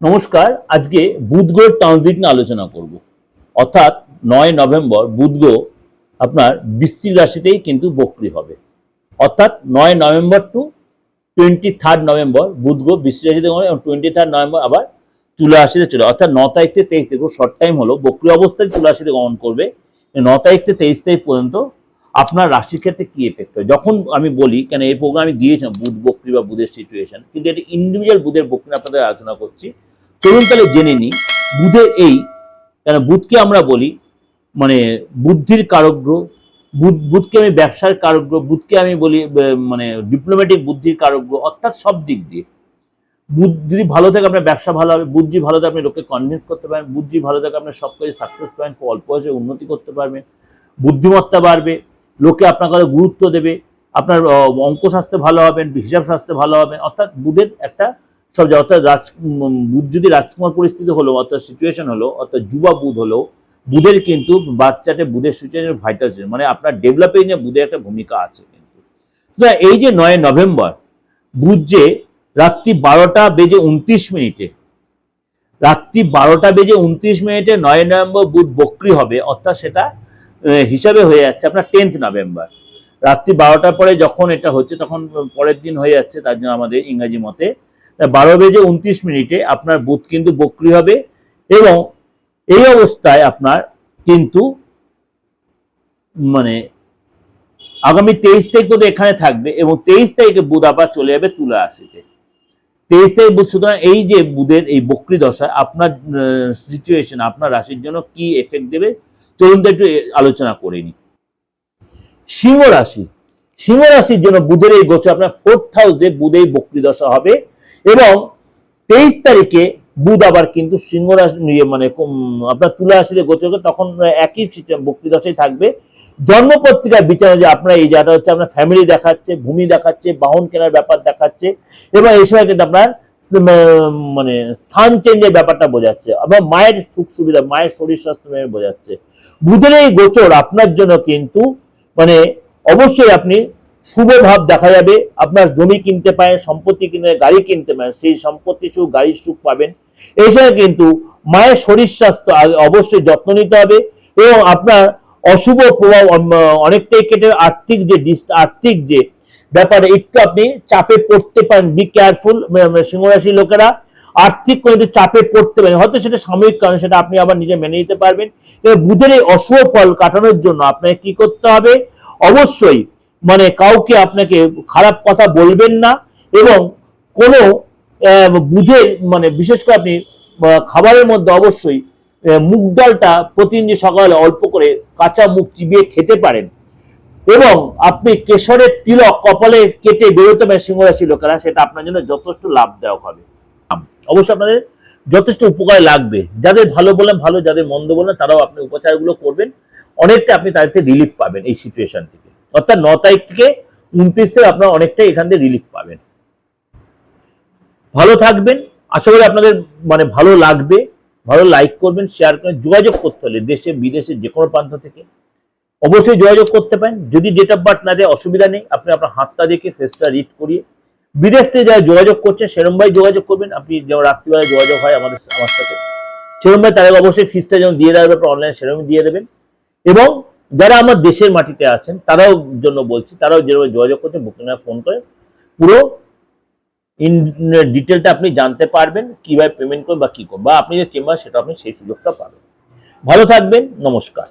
নমস্কার, আজকে বুধ গ্রহের ট্রানজিট নিয়ে আলোচনা করব। অর্থাৎ নয় নভেম্বর বুধ গ্রহ আপনার বৃশ্চিক রাশিতেই কিন্তু বক্রি হবে। অর্থাৎ নয় November to twenty third November বুধ গ্রহ বৃশ্চিক রাশিতে এবং টোয়েন্টি থার্ড নভেম্বর আবার তুলা রাশিতে চলে অর্থাৎ ন তারিখ থেকে তেইশ তারিখ শর্ট টাইম হলো, বক্রি অবস্থায় তুলা রাশিতে গমন করবে। ন তারিখ থেকে তেইশ তারিখ পর্যন্ত আপনার রাশির ক্ষেত্রে কি এফেক্ট হয়? যখন আমি বলি, কেন এই প্রোগ্রাম আমি দিয়েছিলাম, বুধ বক্রি বা বুধের সিচুয়েশন কিন্তু এটা ইন্ডিভিজুয়াল বুধের বক্রি আপনাদের আলোচনা করছি। চলুন তাহলে জেনে নিই, বুধের এই, কেন বুধকে আমরা বলি মানে বুদ্ধির কারগ্র বুধ, বুধকে আমি ব্যবসার কারগ্র বুধকে আমি বলি মানে ডিপ্লোম্যাটিক বুদ্ধির কারগ্র অর্থাৎ সব দিক দিয়ে। বুধ যদি ভালো থাকে, আপনার ব্যবসা ভালো হবে যদি ভালো থাকে, আপনি লোককে কনভিন্স করতে পারেন যদি ভালো থাকে আপনার সব কাজে সাকসেস পাবেন অল্প বয়সে উন্নতি করতে পারবেন, বুদ্ধিমত্তা বাড়বে লোকে আপনার কাছে গুরুত্ব দেবে, আপনার অঙ্ক শাস্ত্রে ভালো হবেন, হিসাব শাস্ত্রে ভালো হবেন, অর্থাৎ বুধের একটা সব অর্থাৎ রাজ বুধ যদি রাজকুমার পরিস্থিতি হলো, অর্থাৎ সিচুয়েশন হলো, অর্থাৎ যুবা বুধ হলো, বুধের কিন্তু বাচ্চাটে বুধের সিচুয়েশন ভাইটাল মানে আপনার ডেভেলপিং এ বুধের একটা ভূমিকা আছে কিন্তু। এই যে নয় নভেম্বর, বুধ যে রাত্রি বারোটা বেজে উনত্রিশ মিনিটে, রাত্রি বারোটা বেজে উনত্রিশ মিনিটে নয় নভেম্বর বুধ বক্রি হবে, অর্থাৎ সেটা হিসাবে হয়ে যাচ্ছে আপনার টেন্থ নভেম্বর রাত্রি বারোটার পরে যখন এটা হচ্ছে, তখন পরের দিন হয়ে যাচ্ছে, তার জন্য আমাদের ইংরাজি মতে। বারো বেজে উনত্রিশ মিনিটে আপনার বুথ কিন্তু বক্রি হবে এবং এই অবস্থায় আপনার কিন্তু মানে আগামী তেইশ তারিখ পর্যন্ত এখানে থাকবে এবং তেইশ তারিখে বুধ আবার চলে যাবে তুলা রাশিতে। তেইশ তারিখ বুধ, সুতরাং এই যে বুধের এই বক্রি দশা আপনার সিচুয়েশন আপনার রাশির জন্য কি এফেক্ট দেবে চলুন একটু আলোচনা করে নিই। সিংহ রাশি। সিংহ রাশির জন্য বুধের এই গোচর আপনার ফোর্থ হাউসে বুধের বক্রি দশা হবে এবং তেইশ তারিখে বুধ আবার কিন্তু সিংহ রাশি মানে আপনার তুলা রাশিতে গোচর তখন একই বক্রি দশাই থাকবে। জন্ম পত্রিকার বিচারে যে আপনার এই জায়গাটা হচ্ছে আপনার ফ্যামিলি দেখাচ্ছে, ভূমি দেখাচ্ছে, বাহন কেনার ব্যাপার দেখাচ্ছে এবং এই সময় কিন্তু আপনার মানে স্থান চেঞ্জের ব্যাপারটা বোঝাচ্ছে। আবার মায়ের সুখ সুবিধা মায়ের শরীর স্বাস্থ্য বোঝাচ্ছে। বুধের এই গোচর আপনার জন্য কিন্তু মানে অবশ্যই আপনি শুভ ভাব দেখা যাবে। আপনার জমি কিনতে পারেন, সম্পত্তি কিনে গাড়ি কিনতে পারেন, সেই সম্পত্তি সুখ, গাড়ির সুখ পাবেন। সময় কিন্তু মায়ের শরীর স্বাস্থ্য অবশ্যই যত্ন নিতে হবে এবং আপনার অশুভ প্রভাব অনেকটাই কেটে আর্থিক যে আর্থিক যে ব্যাপারে একটু আপনি চাপে পড়তে পারেন। বি কেয়ারফুল সিংহরাশি লোকেরা। আর্থিক কোনো চাপে পড়তে পারেন। হয়তো সেটা সাময়িক কারণে, সেটা আপনি আবার নিজে মেনে নিতে পারবেন। বুধের এই অশুভ ফল কাটানোর জন্য আপনাকে কি করতে হবে? অবশ্যই মানে কাউকে আপনাকে খারাপ কথা বলবেন না এবং কোনো বুধের মানে বিশেষ করে আপনি খাবারের মধ্যে অবশ্যই মুগ ডালটা প্রতিদিন সকালে অল্প করে কাঁচা মুখ চিবিয়ে খেতে পারেন। এবং আপনি কেশরের তিলক কপালে কেটে বেরোতে পারেন, সিংহরাশি লোকেরা, সেটা আপনার জন্য যথেষ্ট লাভদায়ক হবে। অবশ্যই আপনাদের যথেষ্ট উপকারে লাগবে। যাদের ভালো বলেন ভালো, যাদের মন্দ বলেন তারাও আপনি উপচারগুলো করবেন। অনেকটা আপনি তাদের থেকে রিলিফ পাবেন এই সিচুয়েশন থেকে। অর্থাৎ ন তারিখ থেকে উনত্রিশ থেকে আপনারা অনেকটাই এখান থেকে রিলিফ পাবেন। ভালো থাকবেন। আশা করি আপনাদের মানে ভালো লাগবে। ভালো লাইক করবেন শেয়ার করবেন, যোগাযোগ করতে হলে দেশে, বিদেশে যে কোনো প্রান্ত থেকে। অবশ্যই যোগাযোগ করতে পারেন। যদি ডেট অফ বার্থ না দেয়, অসুবিধা নেই। আপনি আপনার হাতটা দেখে ফেসটা রিড করিয়ে বিদেশ থেকে যারা যোগাযোগ করছে ভাই যোগাযোগ করবেন। আপনি যেমন রাত্রিবেলায় যোগাযোগ হয় আমাদের, আমার সাথে। সেরম ভাই তাদের অবশ্যই ফিসটা যেমন দিয়ে দেওয়ার ব্যাপার অনলাইন সেরকম দিয়ে দেবেন। এবং যারা আমার দেশের মাটিতে আছেন, তারাও জন্য বলছি, তারাও যেভাবে যোগাযোগ করছে বুকিং ফোন করে পুরো ইন ডিটেলটা আপনি জানতে পারবেন, কীভাবে পেমেন্ট করবেন বা কী করবেন। বা আপনি যে চেম্বার, সেটা আপনি সেই সুযোগটা পাবেন। ভালো থাকবেন, নমস্কার।